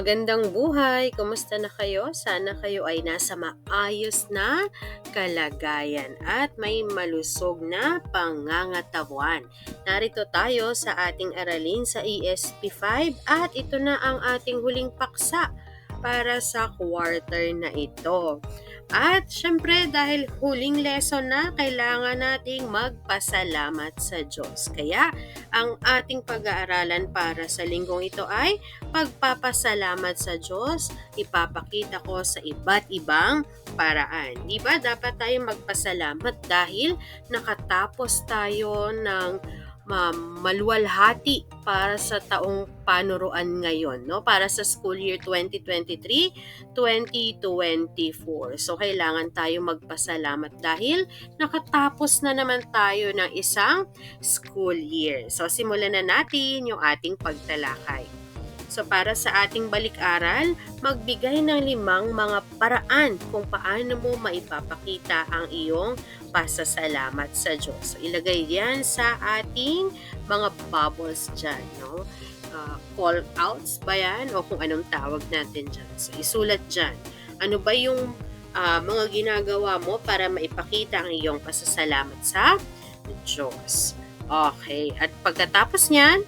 Magandang buhay! Kumusta na kayo? Sana kayo ay nasa maayos na kalagayan at may malusog na pangangatawan. Narito tayo sa ating aralin sa ESP5 at ito na ang ating huling paksa para sa quarter na ito. At syempre dahil huling lesson na, kailangan nating magpasalamat sa Diyos. Kaya ang ating pag-aaralan para sa linggong ito ay pagpapasalamat sa Diyos. Ipapakita ko sa iba't ibang paraan. Di ba dapat tayong magpasalamat dahil nakatapos tayo ng maluwalhati para sa taong panuruan ngayon, no? Para sa school year 2023-2024. So, kailangan tayo magpasalamat dahil nakatapos na naman tayo ng isang school year. So, simulan na natin yung ating pagtalakay. So para sa ating balik-aral, magbigay ng limang mga paraan kung paano mo maipapakita ang iyong pasasalamat sa Diyos. So ilagay yan sa ating mga bubbles dyan. No? Uh, call outs ba yan o kung anong tawag natin dyan. So isulat dyan. Ano ba yung uh, mga ginagawa mo para maipakita ang iyong pasasalamat sa Diyos. Okay, at pagkatapos niyan,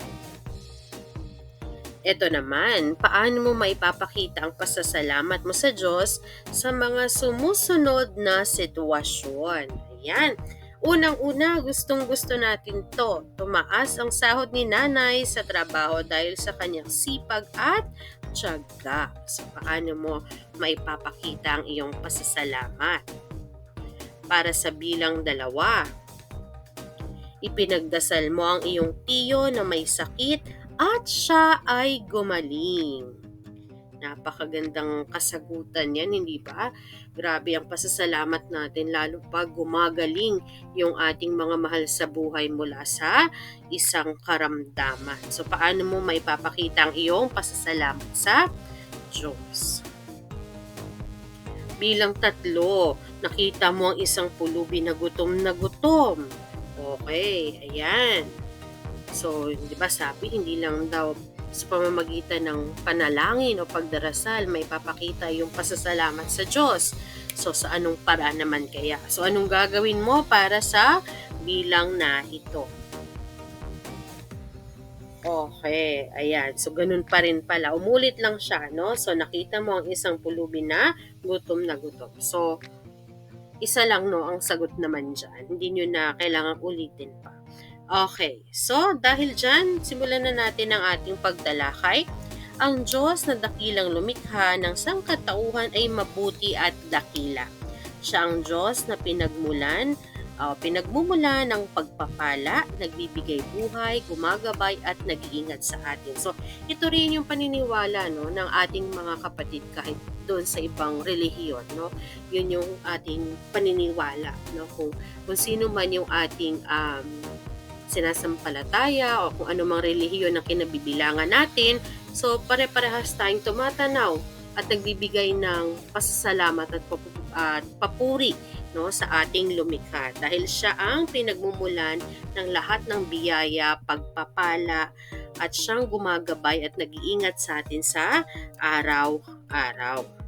ito naman, paano mo maipapakita ang pasasalamat mo sa Diyos sa mga sumusunod na sitwasyon? Ayan. Unang-una, gustong-gusto natin to. Tumaas ang sahod ni nanay sa trabaho dahil sa kanyang sipag at tiyaga. So, paano mo maipapakita ang iyong pasasalamat? Para sa bilang dalawa, ipinagdasal mo ang iyong tiyo na may sakit at siya ay gumaling. Napakagandang kasagutan yan, hindi ba? Grabe ang pasasalamat natin lalo pag gumagaling yung ating mga mahal sa buhay mula sa isang karamdaman. So paano mo maipapakita ang iyong pasasalamat sa Diyos? Bilang tatlo, nakita mo ang isang pulubi na gutom na gutom. Okay, ayan. So, di ba sabi, hindi lang daw sa pamamagitan ng panalangin o pagdarasal, may papakita yung pasasalamat sa Diyos. So, sa anong paraan naman kaya? So, anong gagawin mo para sa bilang na ito? Okay, ayan. So, ganun pa rin pala. Umulit lang siya, no? So, nakita mo ang isang pulubi na gutom na gutom. So, isa lang, no, ang sagot naman dyan. Hindi nyo na kailangan ulitin pa. Okay, so dahil dyan, simulan na natin ang ating pagtalakay. Ang Diyos na dakilang lumikha ng sangkatauhan ay mabuti at dakila. Siya ang Diyos na pinagmulan, uh, pinagmumula ng pagpapala, nagbibigay buhay, gumagabay at nag-iingat sa atin. So, ito rin yung paniniwala no, ng ating mga kapatid kahit doon sa ibang relihiyon. No? Yun yung ating paniniwala. No? Kung, kung sino man yung ating um, sinasampalataya o kung anumang relihiyon ang kinabibilangan natin. So pare-parehas tayong tumatanaw at nagbibigay ng pasasalamat at, papuri no sa ating lumikha dahil siya ang pinagmumulan ng lahat ng biyaya, pagpapala at siyang gumagabay at nag-iingat sa atin sa araw-araw.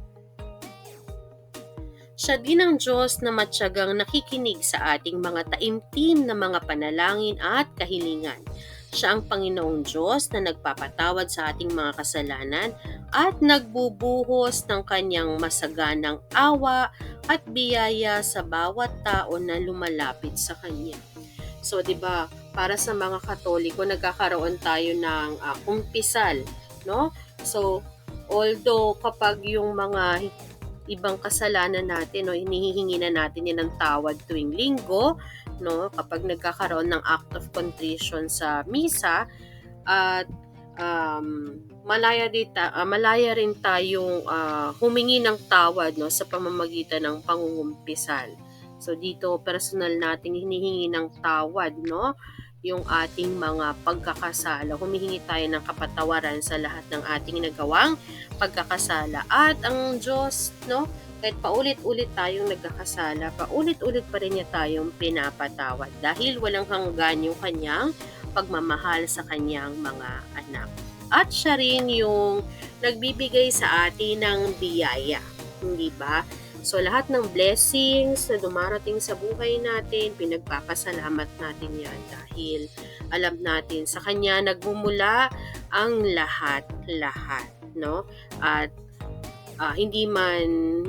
Siya din ang Diyos na matyagang nakikinig sa ating mga taimtim na mga panalangin at kahilingan. Siya ang Panginoong Diyos na nagpapatawad sa ating mga kasalanan at nagbubuhos ng kanyang masaganang awa at biyaya sa bawat tao na lumalapit sa kanya. So, 'di ba, para sa mga Katoliko nagkakaroon tayo ng uh, kumpisal, no? So, although kapag yung mga ibang kasalanan natin, no, hinihingi na natin yan ng tawad tuwing linggo, no, kapag nagkakaroon ng act of contrition sa misa, at um, malaya, dita, uh, malaya rin tayong uh, humingi ng tawad no, sa pamamagitan ng pangungumpisal. So dito personal natin hinihingi ng tawad no yung ating mga pagkakasala. Humihingi tayo ng kapatawaran sa lahat ng ating nagawang pagkakasala. At ang Diyos, no, kahit paulit-ulit tayong nagkakasala, paulit-ulit pa rin niya tayong pinapatawad dahil walang hanggan yung kanyang pagmamahal sa kanyang mga anak. At siya rin yung nagbibigay sa atin ng biyaya. Hindi ba? So lahat ng blessings na dumarating sa buhay natin, pinagpapasalamat natin yan dahil alam natin sa Kanya nagmumula ang lahat-lahat. No? At ah, hindi man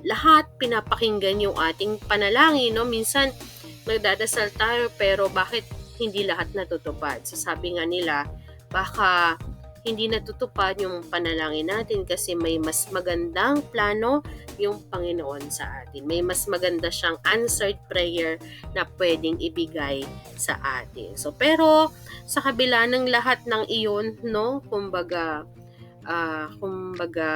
lahat pinapakinggan yung ating panalangin. No? Minsan nagdadasal tayo pero bakit hindi lahat natutupad? So sabi nga nila, baka hindi natutupad yung panalangin natin kasi may mas magandang plano yung Panginoon sa atin. May mas maganda siyang answered prayer na pwedeng ibigay sa atin. So, pero sa kabila ng lahat ng iyon, no, kumbaga, ah, kumbaga,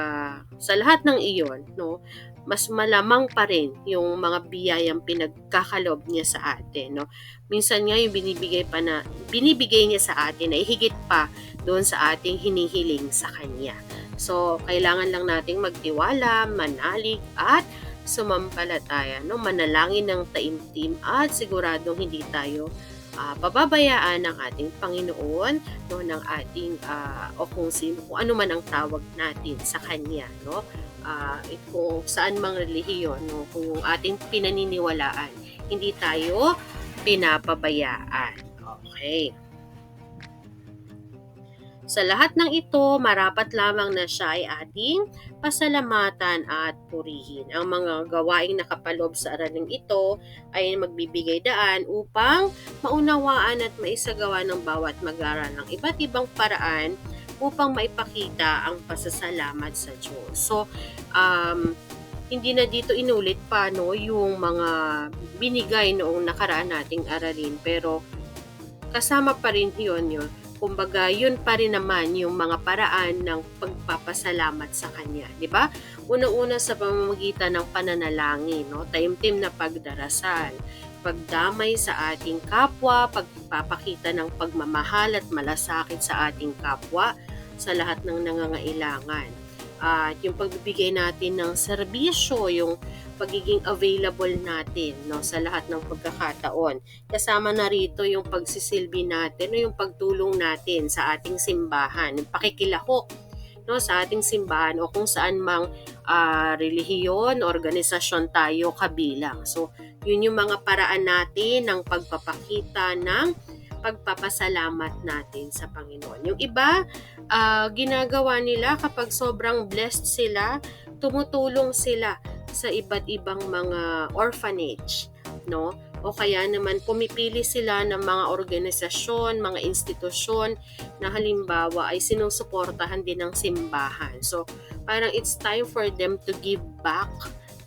sa lahat ng iyon, no, mas malamang pa rin yung mga biyayang pinagkakalob niya sa atin, no. Minsan nga yung binibigay pa na binibigay niya sa atin ay higit pa doon sa ating hinihiling sa kanya. So, kailangan lang nating magtiwala, manalig at sumampalataya, no? Manalangin ng taimtim at siguradong hindi tayo ah, pababayaan ng ating Panginoon, no, ng ating ah, o kung sino kung ano man ang tawag natin sa kanya, no? Ah, it- kung saan mang relihiyon, no, kung yung ating pinaniniwalaan, hindi tayo pinapabayaan. Okay. Sa lahat ng ito, marapat lamang na siya ay ating pasalamatan at purihin. Ang mga gawaing nakapalob sa araling ito ay magbibigay daan upang maunawaan at maisagawa ng bawat mag-aral ng iba't ibang paraan upang maipakita ang pasasalamat sa Diyos. So, um, hindi na dito inulit pa no, yung mga binigay noong nakaraan nating aralin pero kasama pa rin yun yun kumbaga, yun pa rin naman yung mga paraan ng pagpapasalamat sa Kanya. ba? Una-una sa pamamagitan ng pananalangin, no? taimtim na pagdarasal, pagdamay sa ating kapwa, pagpapakita ng pagmamahal at malasakit sa ating kapwa sa lahat ng nangangailangan. At yung pagbibigay natin ng serbisyo, yung pagiging available natin no sa lahat ng pagkakataon. Kasama na rito yung pagsisilbi natin o yung pagtulong natin sa ating simbahan, yung pakikilahok no sa ating simbahan o kung saan mang uh, relihiyon, organisasyon tayo kabilang. So, yun yung mga paraan natin ng pagpapakita ng pagpapasalamat natin sa Panginoon. Yung iba, uh, ginagawa nila kapag sobrang blessed sila, tumutulong sila sa iba't ibang mga orphanage, no? O kaya naman pumipili sila ng mga organisasyon, mga institusyon na halimbawa ay sinusuportahan din ng simbahan. So, parang it's time for them to give back,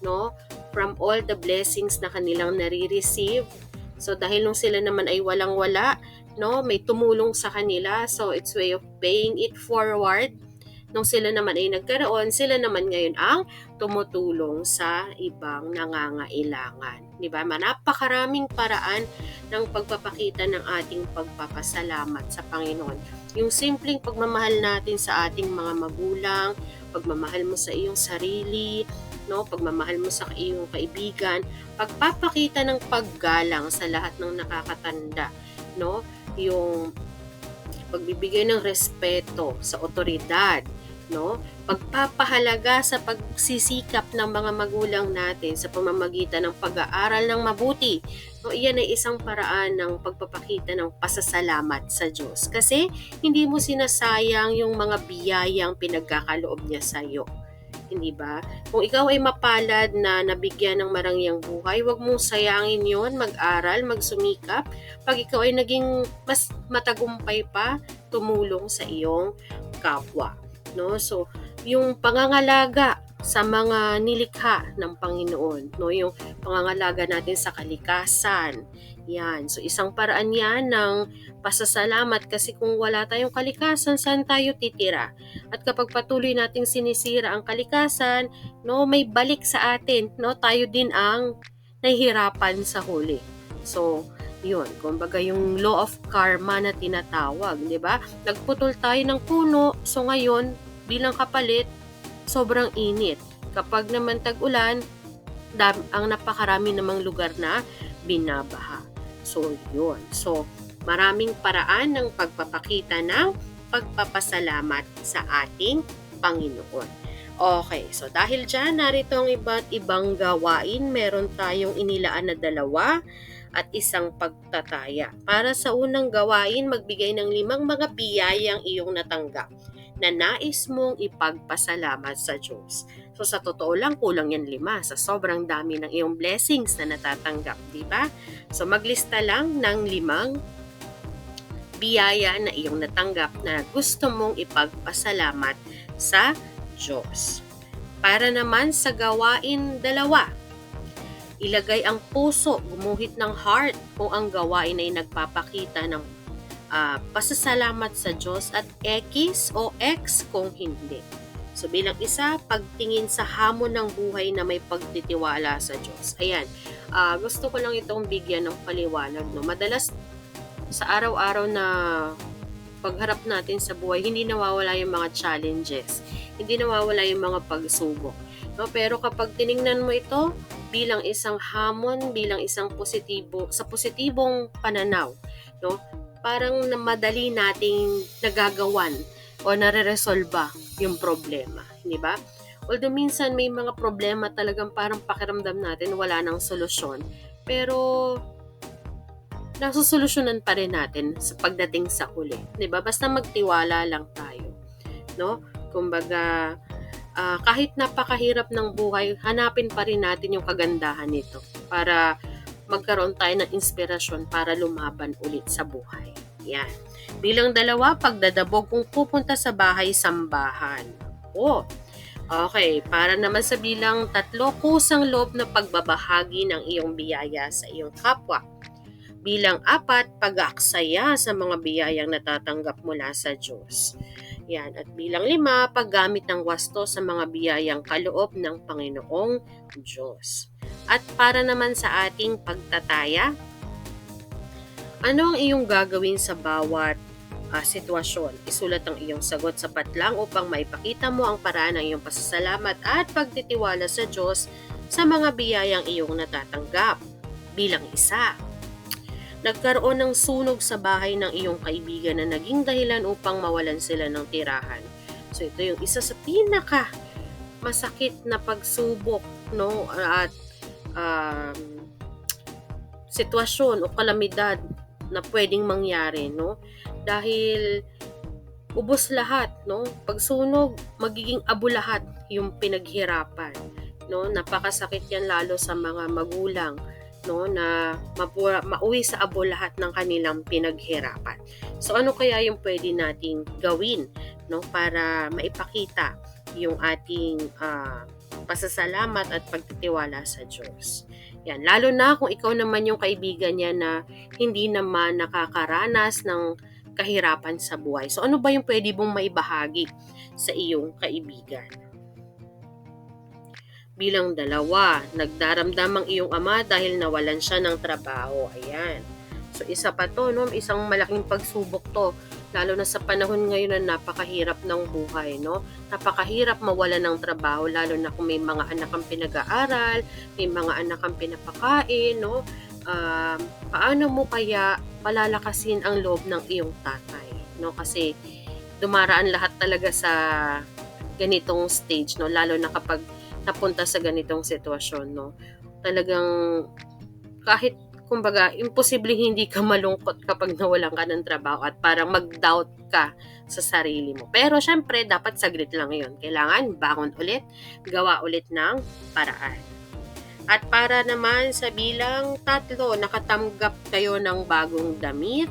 no? From all the blessings na kanilang nare-receive. So, dahil nung sila naman ay walang-wala, no? May tumulong sa kanila. So, it's way of paying it forward nung sila naman ay nagkaroon, sila naman ngayon ang tumutulong sa ibang nangangailangan. Di ba? Napakaraming paraan ng pagpapakita ng ating pagpapasalamat sa Panginoon. Yung simpleng pagmamahal natin sa ating mga magulang, pagmamahal mo sa iyong sarili, no, pagmamahal mo sa iyong kaibigan, pagpapakita ng paggalang sa lahat ng nakakatanda, no, yung pagbibigay ng respeto sa otoridad, no? Pagpapahalaga sa pagsisikap ng mga magulang natin sa pamamagitan ng pag-aaral ng mabuti. No, iyan ay isang paraan ng pagpapakita ng pasasalamat sa Diyos. Kasi hindi mo sinasayang yung mga biyayang pinagkakaloob niya sa iyo. Hindi ba? Kung ikaw ay mapalad na nabigyan ng marangyang buhay, huwag mong sayangin yon mag-aral, magsumikap. Pag ikaw ay naging mas matagumpay pa, tumulong sa iyong kapwa no? So, yung pangangalaga sa mga nilikha ng Panginoon, no? Yung pangangalaga natin sa kalikasan. Yan. So, isang paraan yan ng pasasalamat kasi kung wala tayong kalikasan, saan tayo titira? At kapag patuloy nating sinisira ang kalikasan, no, may balik sa atin, no? Tayo din ang nahihirapan sa huli. So, yun, kumbaga yung law of karma na tinatawag, di ba? Nagputol tayo ng puno, so ngayon, bilang kapalit, sobrang init. Kapag naman tag-ulan, ang napakarami namang lugar na binabaha. So, yun. So, maraming paraan ng pagpapakita ng pagpapasalamat sa ating Panginoon. Okay, so dahil dyan, narito ang iba't ibang gawain. Meron tayong inilaan na dalawa at isang pagtataya. Para sa unang gawain, magbigay ng limang mga biyayang iyong natanggap na nais mong ipagpasalamat sa Diyos. So sa totoo lang, kulang yan lima sa sobrang dami ng iyong blessings na natatanggap, di ba? So maglista lang ng limang biyaya na iyong natanggap na gusto mong ipagpasalamat sa Diyos. Para naman sa gawain dalawa, ilagay ang puso, gumuhit ng heart kung ang gawain ay nagpapakita ng uh, pasasalamat sa Diyos at X o X kung hindi. So bilang isa, pagtingin sa hamon ng buhay na may pagtitiwala sa Diyos. Ayan, uh, gusto ko lang itong bigyan ng paliwanag. No? Madalas sa araw-araw na pagharap natin sa buhay, hindi nawawala yung mga challenges. Hindi nawawala yung mga pagsubok. No? Pero kapag tiningnan mo ito bilang isang hamon, bilang isang positibo, sa positibong pananaw, no? Parang madali nating nagagawan o nare-resolba yung problema. Di ba? Although minsan may mga problema talagang parang pakiramdam natin wala nang solusyon. Pero nasusolusyonan pa rin natin sa pagdating sa huli. ba? Basta magtiwala lang tayo. No? Kumbaga uh, kahit napakahirap ng buhay, hanapin pa rin natin yung kagandahan nito para magkaroon tayo ng inspirasyon para lumaban ulit sa buhay. Yan. Bilang dalawa, pagdadabog kung pupunta sa bahay sambahan. Oh, okay. Para naman sa bilang tatlo, kusang loob na pagbabahagi ng iyong biyaya sa iyong kapwa. Bilang apat, pag-aaksaya sa mga biyayang natatanggap mula sa Diyos. Yan. At bilang lima, paggamit ng wasto sa mga biyayang kaloob ng Panginoong Diyos. At para naman sa ating pagtataya, ano ang iyong gagawin sa bawat uh, sitwasyon? Isulat ang iyong sagot sapat lang upang maipakita mo ang paraan ng iyong pasasalamat at pagtitiwala sa Diyos sa mga biyayang iyong natatanggap. Bilang isa, nagkaroon ng sunog sa bahay ng iyong kaibigan na naging dahilan upang mawalan sila ng tirahan. So ito yung isa sa pinaka masakit na pagsubok no at um, sitwasyon o kalamidad na pwedeng mangyari, no? Dahil ubos lahat, no? Pagsunog, magiging abo lahat yung pinaghirapan, no? Napakasakit yan lalo sa mga magulang, no? Na mapura, mauwi sa abo lahat ng kanilang pinaghirapan. So ano kaya yung pwede nating gawin, no? Para maipakita yung ating uh, pasasalamat at pagtitiwala sa Diyos. Yan, lalo na kung ikaw naman yung kaibigan niya na hindi naman nakakaranas ng kahirapan sa buhay. So ano ba yung pwede mong maibahagi sa iyong kaibigan? Bilang dalawa, nagdaramdam ang iyong ama dahil nawalan siya ng trabaho. Ayan. So isa pa to, no? isang malaking pagsubok to lalo na sa panahon ngayon na napakahirap ng buhay, no? Napakahirap mawala ng trabaho, lalo na kung may mga anak kang pinag-aaral, may mga anak kang pinapakain, no? Um, paano mo kaya palalakasin ang loob ng iyong tatay, no? Kasi dumaraan lahat talaga sa ganitong stage, no? Lalo na kapag napunta sa ganitong sitwasyon, no? Talagang kahit kumbaga, imposible hindi ka malungkot kapag nawalan ka ng trabaho at parang mag-doubt ka sa sarili mo. Pero syempre, dapat saglit lang yon Kailangan bangon ulit, gawa ulit ng paraan. At para naman sa bilang tatlo, nakatanggap kayo ng bagong damit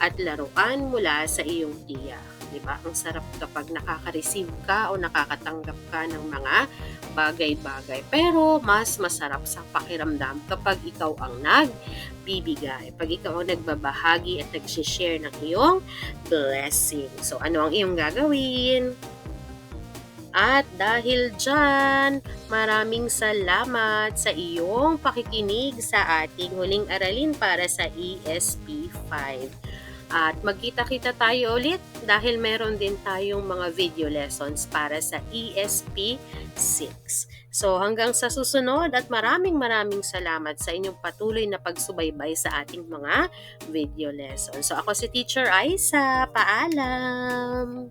at laruan mula sa iyong tiya. 'Di ba? Ang sarap kapag nakaka-receive ka o nakakatanggap ka ng mga bagay-bagay. Pero mas masarap sa pakiramdam kapag ikaw ang nagbibigay. Pag ikaw ang nagbabahagi at nag-share ng iyong blessing. So ano ang iyong gagawin? At dahil dyan, maraming salamat sa iyong pakikinig sa ating huling aralin para sa ESP 5. At magkita-kita tayo ulit dahil meron din tayong mga video lessons para sa ESP 6. So hanggang sa susunod at maraming maraming salamat sa inyong patuloy na pagsubaybay sa ating mga video lessons. So ako si Teacher Aisa. Paalam!